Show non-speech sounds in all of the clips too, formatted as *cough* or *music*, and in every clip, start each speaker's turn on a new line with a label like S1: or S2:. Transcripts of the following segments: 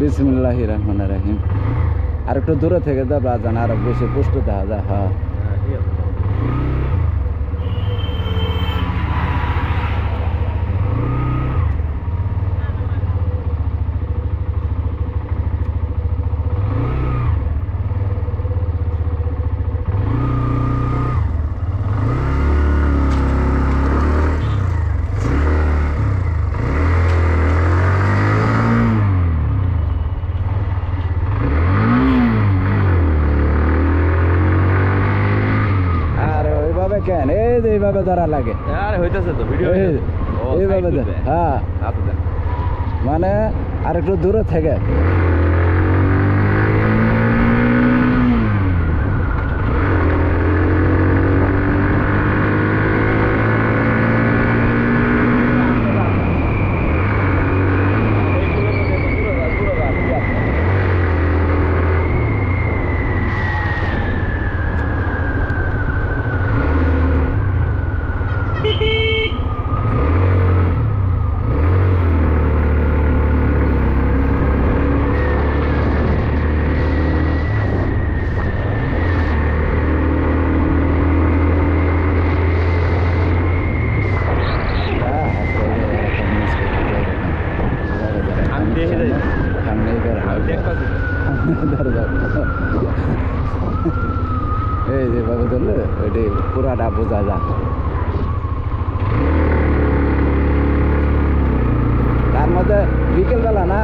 S1: বিসমুল্লাহ রহমান রাহিম। আর একটু দূরে থেকে দাও বাজান আরও বেশি পুষ্ট দেখা যায় হ্যাঁ
S2: হ্যাঁ ঠিক আছে
S1: আর ওইভাবে কেন? এই যে এইভাবে ধরা লাগে।
S2: আরে হইতাছে তো ভিডিও
S1: এই- এইভাবে হ্যাঁ।
S2: আচ্ছা
S1: মানে আর একটু দূরে থেকে
S2: আমি দেখে যাই।
S1: সামনে
S2: আমি দেখতাছি
S1: ধরে যাও *laughs* এই যে ভাবে ধরলে ওইটি পুরাটা বোঝা যা তার মধ্যে বিকেলবেলা না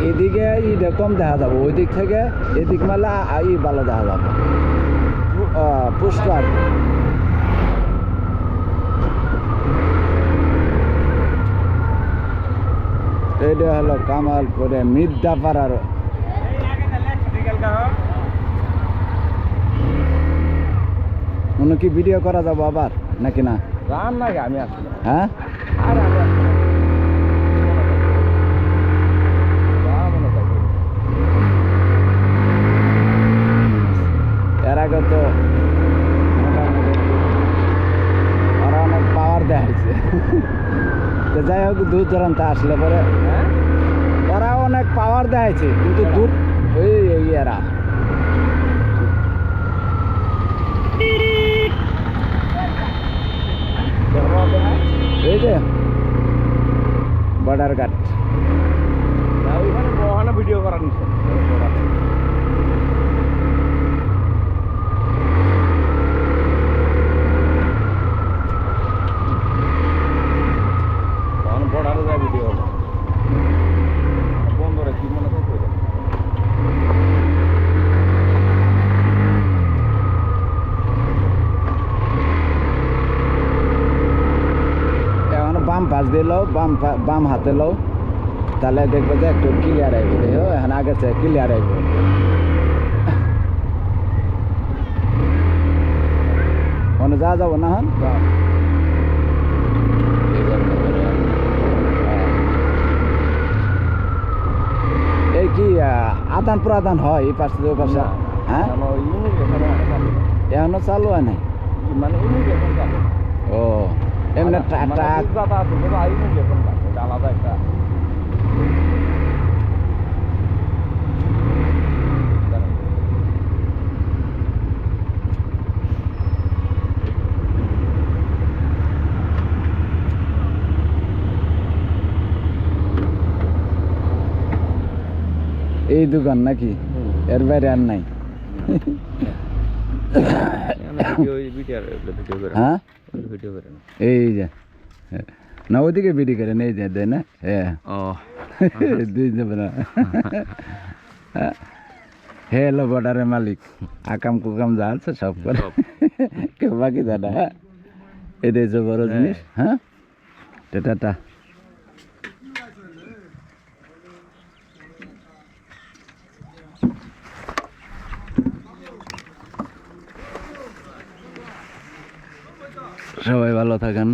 S1: এদিকে ইটা কম দেখা যাবে ওই দিক থেকে এদিক মেলা ই ভালো দেখা যাবে। পু- আহ, পুষ্ট আর কি। এইটা হলো কামালপুরে মির্জাপাড়ার কি ভিডিও করা যাব আবার নাকি না?
S2: আমি
S1: হ্যাঁ? এর আগে তো মোটামুটি ওরা অনেক পাওয়ার দেখাইছে তো যাই হোক, দূর দূরান্ত আসলে পরে ওরা অনেক পাওয়ার দেখাইছে, কিন্তু দূর ওই এই এরা। এই যে বর্ডার
S2: ওখানে ভিডিও করার নিচ্ছে তখন বর্ডারে যায় ভিডিও হবে বন্ধ রে কি মনে করছে
S1: এখন দিয়ে লও বাম বাম হাতে লও। তাহলে দেখবে যে একটু ক্লিয়ার আইব দেখো এখন আগের চেয়ে ক্লিয়ার আইব ওখানে যা যাব না হন এই কি আদান প্রদান হয় এই পাশে ওই পাশে? হ্যাঁ? এখনও চালু হয় নাই?
S2: মানে চালু এটা আলাদা একটা
S1: এই দোকান নাকি এর বাইরে আর নাই
S2: ভিডিও ভিডিও ভিডিও করে
S1: হ্যাঁ
S2: ভিডিও করে না
S1: এই যে না ওদিকে বিডি করেন এই যে দেয় না হ্যাঁ
S2: ও
S1: দুই যাবে না হে হলো বর্ডারের মালিক আকাম কুকাম যা আছে সব করে কেউ বাকি দাদা হ্যাঁ এটাই যে বড় জিনিস হ্যাঁ টাটা সবাই ভালো থাকেন।